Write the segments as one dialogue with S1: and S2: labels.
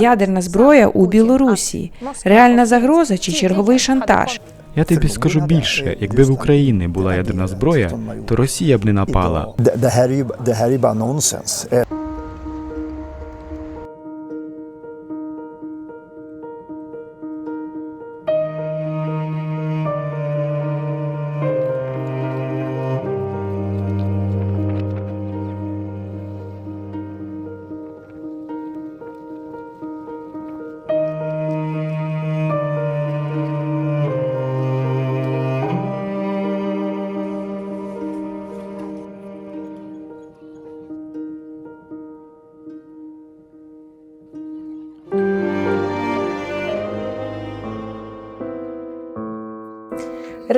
S1: Ядерна зброя у Білорусі. Реальна загроза чи черговий шантаж?
S2: Я тобі скажу більше, якби в Україні була ядерна зброя, то Росія б не напала.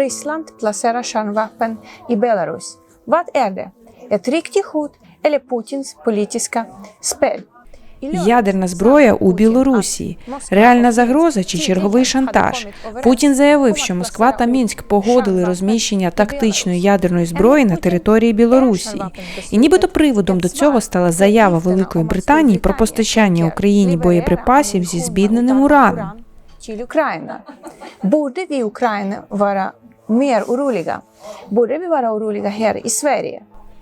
S3: Ryssland placerar kärnvapen i Belarus. Vad är det? Ett riktigt hot eller Putins politiska spel?
S1: Ядерна зброя у Білорусі. Реальна загроза чи черговий шантаж? Путін заявив, що Москва та Мінськ погодили розміщення тактичної ядерної зброї на території Білорусі. І нібито приводом до цього стала заява Великої Британії про постачання Україні боєприпасів зі збідненим ураном.
S3: Vi i Ukraina vara mer oroliga? Borde vi vara oroliga här i Sverige?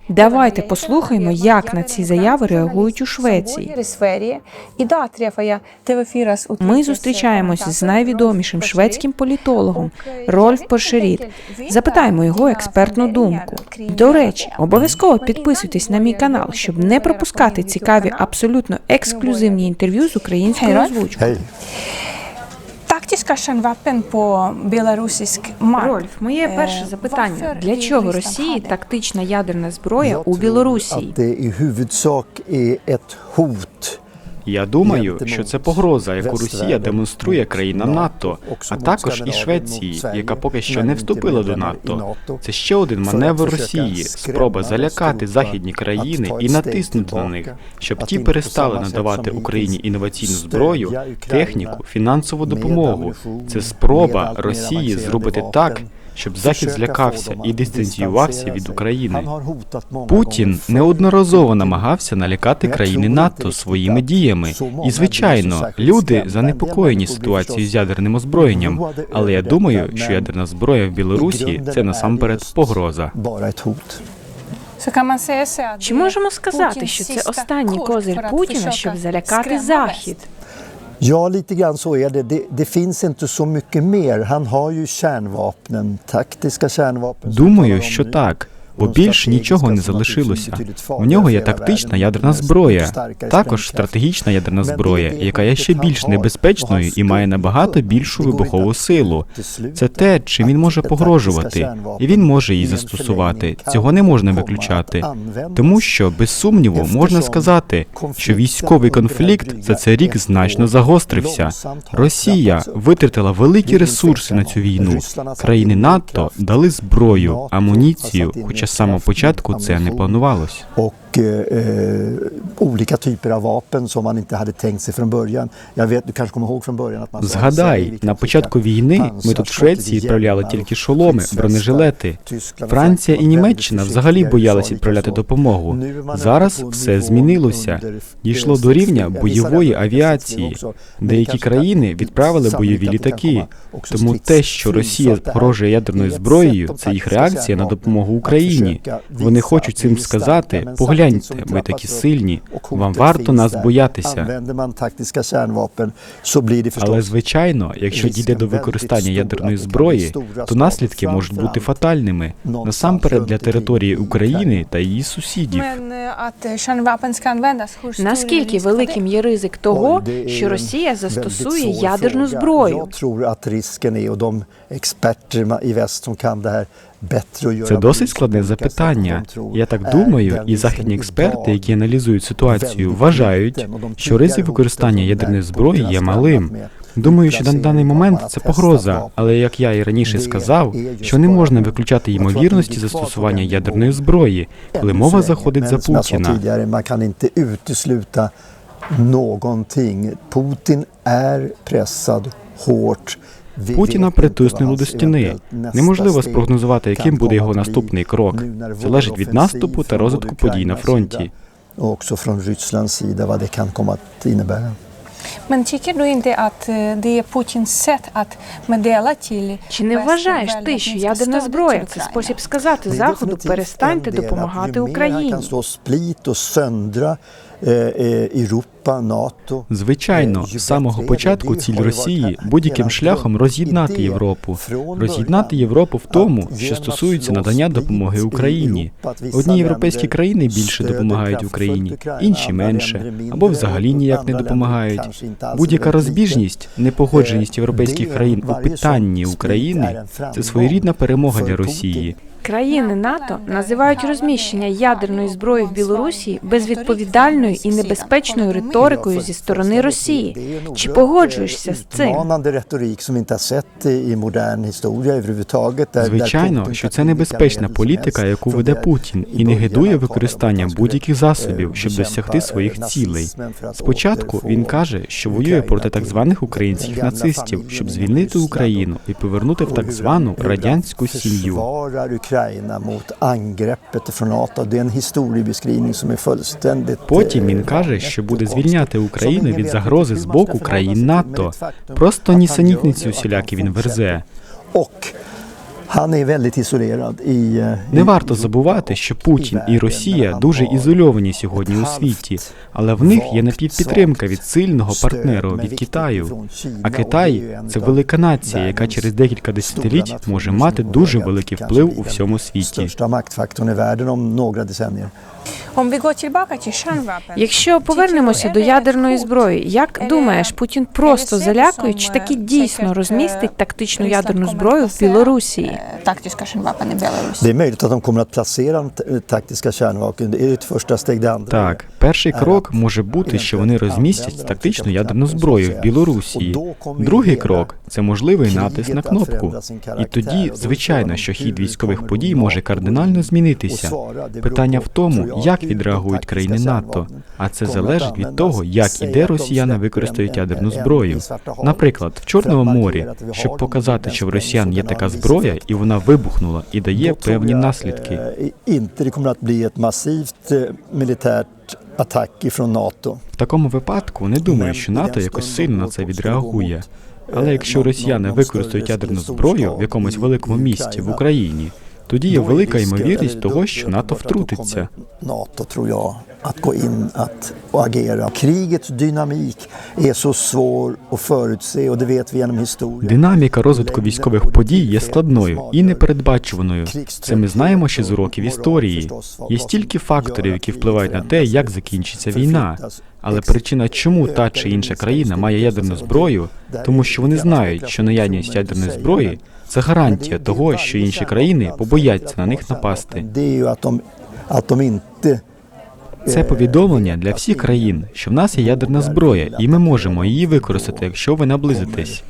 S1: Давайте послухаємо, як на ці заяви реагують у Швеції.
S3: I Sverige. Idag träffar jag TV4s
S1: Ми зустрічаємося з найвідомішим шведським політологом Рольф Поршеріт. Запитаємо його експертну думку. До речі, обов'язково підписуйтесь на мій канал, щоб не пропускати цікаві, абсолютно ексклюзивні інтерв'ю з українською озвучкою.
S4: Hej.
S3: Taktiska по på belarusisk.
S1: Рольф, моє перше запитання: для чого Росії тактична ядерна зброя у Білорусі?
S2: Я думаю, що це погроза, яку Росія демонструє країнам НАТО, а також і Швеції, яка поки що не вступила до НАТО. Це ще один маневр Росії, спроба залякати західні країни і натиснути на них, щоб ті перестали надавати Україні інноваційну зброю, техніку, фінансову допомогу. Це спроба Росії зробити так, щоб Захід злякався і дистанціювався від України. Путін неодноразово намагався налякати країни НАТО своїми діями. І звичайно, люди занепокоєні ситуацією з ядерним озброєнням. Але я думаю, що ядерна зброя в Білорусі це насамперед погроза.
S1: Чи можемо сказати, що це останній козир Путіна, щоб залякати Захід?
S4: Ja, lite grann så är det. det. Det finns inte så mycket mer. Han har ju kärnvapnen, taktiska kärnvapen.
S2: Думаю, що так. Бо більш нічого не залишилося. В нього є тактична ядерна зброя, також стратегічна ядерна зброя, яка є ще більш небезпечною і має набагато більшу вибухову силу. Це те, чим він може погрожувати, і він може її застосувати. Цього не можна виключати. Тому що, без сумніву, можна сказати, що військовий конфлікт за цей рік значно загострився. Росія витратила великі ресурси на цю війну. Країни НАТО дали зброю, амуніцію, хоча з самого початку це не планувалось.
S4: Och eh, olika typer av vapen som man inte hade tänkt sig från början. Jag vet, du kanske kommer ihåg från början att man
S2: Згадай, на початку війни ми тут в Швеції відправляли тільки шоломи, бронежилети. Франція і Німеччина взагалі боялися відправляти допомогу. Зараз все змінилося. Дійшло до рівня бойової авіації. Деякі країни відправили бойові літаки. Тому те, що Росія погрожує ядерною зброєю, це їх реакція на допомогу Україні. Вони хочуть цим сказати: погляньте, ми такі сильні. Вам варто нас боятися. Але звичайно, якщо дійде до використання ядерної зброї, то наслідки можуть бути фатальними насамперед для території України та її сусідів.
S3: Stor är
S1: Наскільки великим є ризик того, що Росія застосує ядерну зброю?
S2: Це досить складне запитання. Я так думаю, і західні експерти, які аналізують ситуацію, вважають, що ризик використання ядерної зброї є малим. Думаю, що на даний момент це погроза, але як я і раніше сказав, що не можна виключати ймовірності застосування ядерної зброї, коли мова заходить за Путіна.
S4: är pressad hårt.
S2: Путіна
S4: hans
S2: до стіни. Неможливо спрогнозувати, яким буде його наступний крок. Залежить від наступу та розвитку подій на фронті.
S3: eh,
S1: Чи не вважаєш ти, що ядерна зброя це
S3: спосіб
S1: сказати Заходу перестаньте допомагати Україні?
S4: Söndra eh, eh, Europa, NATO.
S2: Звичайно, з самого початку ціль Росії будь-яким шляхом роз'єднати Європу, роз'єднати Європу в тому, що стосується надання допомоги Україні. Одні європейські країни більше допомагають Україні, інші менше, або взагалі ніяк не допомагають. Будь-яка розбіжність, непогодженість європейських країн у питанні України це своєрідна перемога для Росії.
S1: Країни НАТО називають розміщення ядерної зброї в Білорусі безвідповідальною і небезпечною риторикою зі сторони Росії. Чи погоджуєшся з цим?
S2: Звичайно, що це небезпечна політика, яку веде Путін, і не гидує
S4: av
S2: використанням будь-яких засобів, щоб досягти своїх цілей. Спочатку він каже, що воює проти так званих українських нацистів, щоб звільнити Україну і повернути в так звану радянську сім'ю.
S4: Ukraina mot angreppet från NATO. Det är en historiebeskrivning som är fullständigt...
S2: Потім він
S4: eh,
S2: каже, що буде звільняти. Україну від загрози з боку країн НАТО. Просто всілякі
S4: han
S2: він верзе.
S4: Och
S2: Не
S4: і
S2: варто забувати, що Путін і Росія дуже ізольовані сьогодні у світі, але в них є напівпідтримка від сильного
S4: партнеру
S2: від Китаю. А Китай це велика нація, яка через декілька десятиліть може мати дуже великий вплив у всьому світі.
S1: Якщо повернемося до ядерної зброї, як думаєш, Путін просто залякує, чи таки дійсно розмістить тактичну ядерну зброю в Білорусі?
S4: Första steg. Det andra
S2: Так, перший крок може бути, що вони розмістять тактичну ядерну зброю в Білорусі. Другий крок це можливий натиск на кнопку. І тоді, звичайно, що хід військових подій може кардинально змінитися. Питання в тому, як відреагують країни НАТО, а це залежить від того, як і де росіяни використають ядерну зброю. Наприклад, в Чорному морі, щоб показати, що в росіян є така зброя, і вона вибухнула і дає певні наслідки.
S4: eh, eh, attack ifrån NATO.
S2: В такому випадку не думаю, що НАТО якось сильно на це відреагує. Але якщо росіяни використають ядерну зброю в якомусь великому місті в Україні, тоді є велика ймовірність того, що НАТО втрутиться.
S4: NATO tror.
S2: Динаміка розвитку військових подій є складною і непередбачуваною. Це ми знаємо ще з уроків історії. Є стільки факторів, які впливають на те, як закінчиться війна. Але причина, чому та чи інша країна має ядерну зброю, тому що вони знають, що наявність ядерної зброї це гарантія того, що інші країни побояться на них напасти. Це повідомлення для всіх країн, що в нас є ядерна зброя, і ми можемо її використати, якщо ви наблизитесь.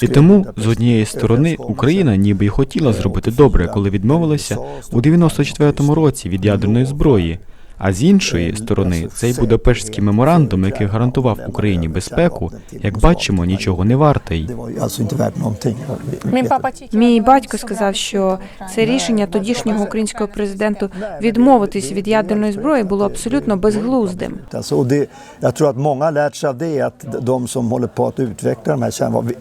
S2: І тому з однієї сторони Україна ніби й хотіла зробити добре, коли відмовилася у 94-му році від ядерної зброї. А з іншої сторони, цей Будапештський меморандум, який гарантував Україні безпеку, як бачимо, нічого не вартий.
S1: Мій батько сказав, що це рішення тодішнього українського президенту відмовитись від ядерної зброї було абсолютно безглуздим.
S4: Jag tror att många lärt sig av det att de som håller på att utveckla de här kärnvapnen,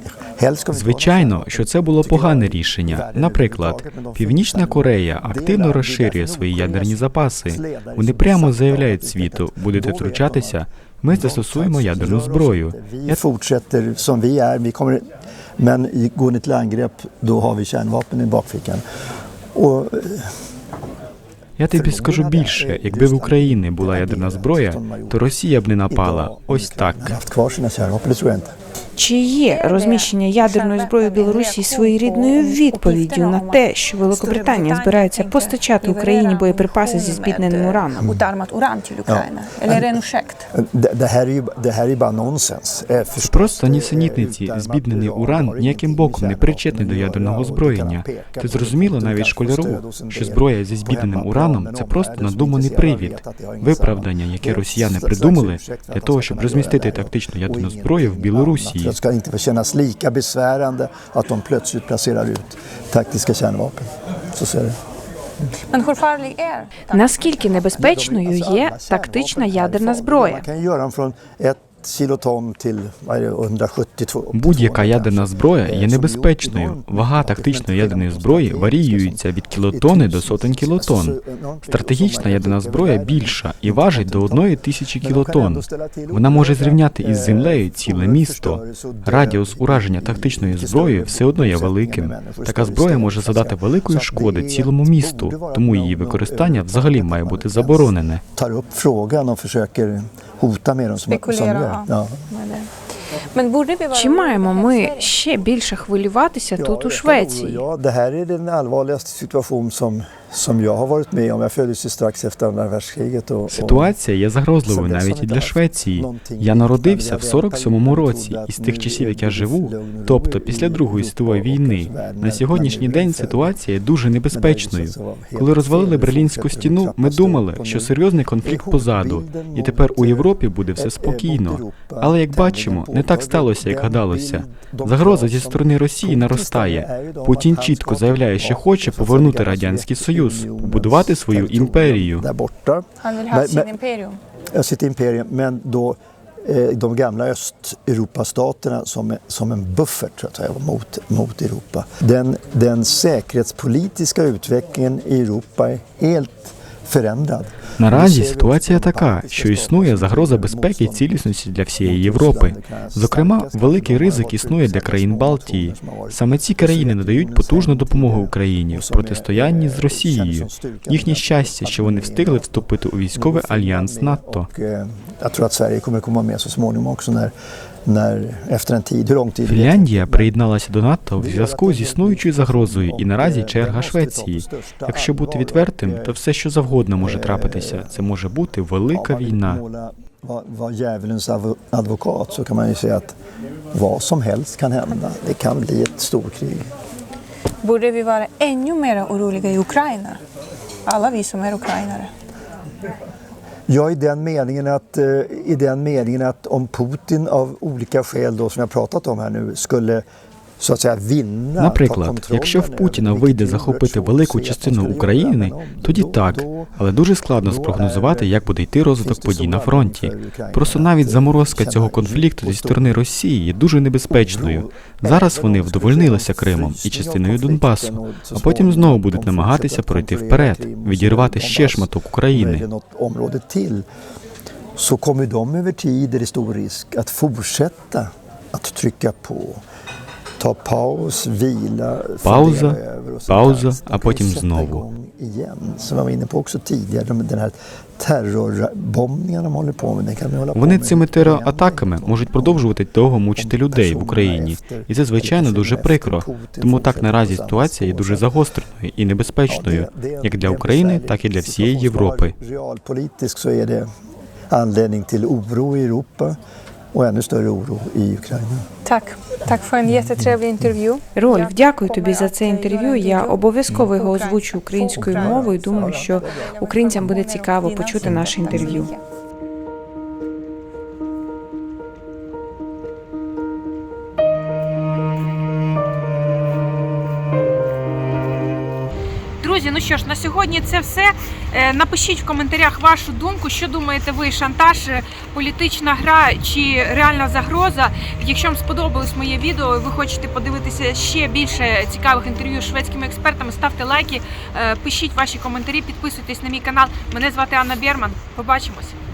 S2: Звичайно, що це було погане рішення. Наприклад, Північна Корея активно розширює свої ядерні запаси. Вони прямо заявляють світу, будете втручатися, ми застосуємо ядерну зброю.
S4: Eh,
S2: Я тобі скажу більше, якби в Україні була ядерна зброя, то Росія б не напала. Ось так.
S1: Чи є розміщення ядерної зброї в Білорусі своєрідною відповіддю на те, що Великобританія збирається постачати Україні боєприпаси зі збідненим ураном?
S4: Bara nonsens. eh, förstås.
S2: Просто нісенітниці, збіднений уран ніяким боком не причетний до ядерного озброєння. Ти зрозуміло навіть школяру, що зброя зі збідненим ураном це просто надуманий привід, виправдання, яке росіяни придумали для того, щоб розмістити тактичну ядерну зброю в Білорусі.
S4: Det ska inte få kännas lika besvärande att de plötsligt placerar ut taktiska kärnvapen. Så ser det.
S3: Men hur farlig är
S1: Наскільки небезпечною є тактична ядерна зброя?
S4: 172.
S2: Будь-яка ядерна зброя є небезпечною. Вага тактичної ядерної зброї варіюється від кілотони до сотень кілотон. Стратегічна ядерна зброя більша і важить до одної тисячі кілотон. Вона може зрівняти із землею ціле місто. Радіус ураження тактичною зброєю все одно є великим. Така зброя може завдати великої шкоди цілому місту, тому її використання взагалі має бути заборонене.
S4: Hota med dem som, som gör.
S3: ja.
S4: Ja.
S3: Men borde vi vara
S1: Чи маємо ми ще більше хвилюватися тут у Швеції?
S4: Ja, det här är den allvarligaste situation som, som jag har varit med om. Jag föddes ju strax efter andra världskriget. Och, och
S2: Ситуація є загрозливою навіть і для Швеції. Я народився в 47-му році, і з тих часів, як я живу, тобто після Другої світової війни, на сьогоднішній день ситуація є дуже небезпечною. Коли розвалили Берлінську стіну, ми думали, що серйозний конфлікт позаду, і тепер у Європі буде все спокійно. Але як бачимо, не так сталося, як гадалося. Загроза зі сторони Росії наростає. Путін чітко заявляє, що хоче повернути радянський союз, побудувати свою імперію.
S4: Där borta.
S3: Han vill ha
S4: Men-
S3: sin
S4: men-
S3: imperium.
S4: Ja, sitt imperium, men då eh, de gamla Östeuropastaterna som, som en buffert så att säga, mot, mot Europa. Den, den säkerhetspolitiska utvecklingen i Europa är helt förändrad.
S2: Наразі ситуація така, що існує загроза безпеки і цілісності для всієї Європи. Зокрема, великий ризик існує для країн Балтії. Саме ці країни надають потужну допомогу Україні в протистоянні з Росією. Їхнє щастя, що вони встигли вступити у військовий альянс НАТО.
S4: Eh,
S2: Фінляндія приєдналася до НАТО в зв'язку з існуючою загрозою, і наразі черга Швеції. Якщо бути відвертим, то все, що завгодно може трапитися. Це може бути велика війна.
S3: Borde vi vara ännu mer oroliga i Ukraina? Alla vi som är ukrainare.
S4: Ja, i den meningen att, eh, i den meningen att om Putin av olika skäl då, som jag pratat om här nu, skulle
S2: Наприклад, якщо в Путіна вийде захопити велику частину України, тоді так, але дуже складно спрогнозувати, як буде йти розвиток подій на фронті. Просто навіть заморозка цього конфлікту зі сторони Росії є дуже небезпечною. Зараз вони вдовольнилися Кримом і частиною Донбасу, а потім знову будуть намагатися пройти вперед, відірвати ще шматок України.
S4: Så kommer de över tid, är det stor risk, att fortsätta att trycka på. Så
S2: pauzа,
S4: där.
S2: а потім знову. Вони цими тероатаками можуть продовжувати довго мучити людей в Україні, і це звичайно дуже прикро. Тому так наразі ситуація є дуже загостреною і небезпечною, як для України, так і для всієї Європи.
S4: Och ännu större oro i Ukraina.
S3: Tack. Tack för en jättetrevlig intervju.
S1: Рольф, дякую тобі за це інтерв'ю. Я обов'язково його озвучу українською мовою. Думаю, що українцям буде цікаво почути наше інтерв'ю.
S5: Що ж, на сьогодні це все. Е, Напишіть в коментарях вашу думку, що думаєте ви, шантаж, е, політична гра чи реальна загроза. Якщо вам сподобалось моє відео, і ви хочете подивитися ще більше цікавих інтерв'ю з шведськими експертами, ставте лайки, е, пишіть ваші коментарі, підписуйтесь на мій канал. Мене звати Анна Берман. Побачимось.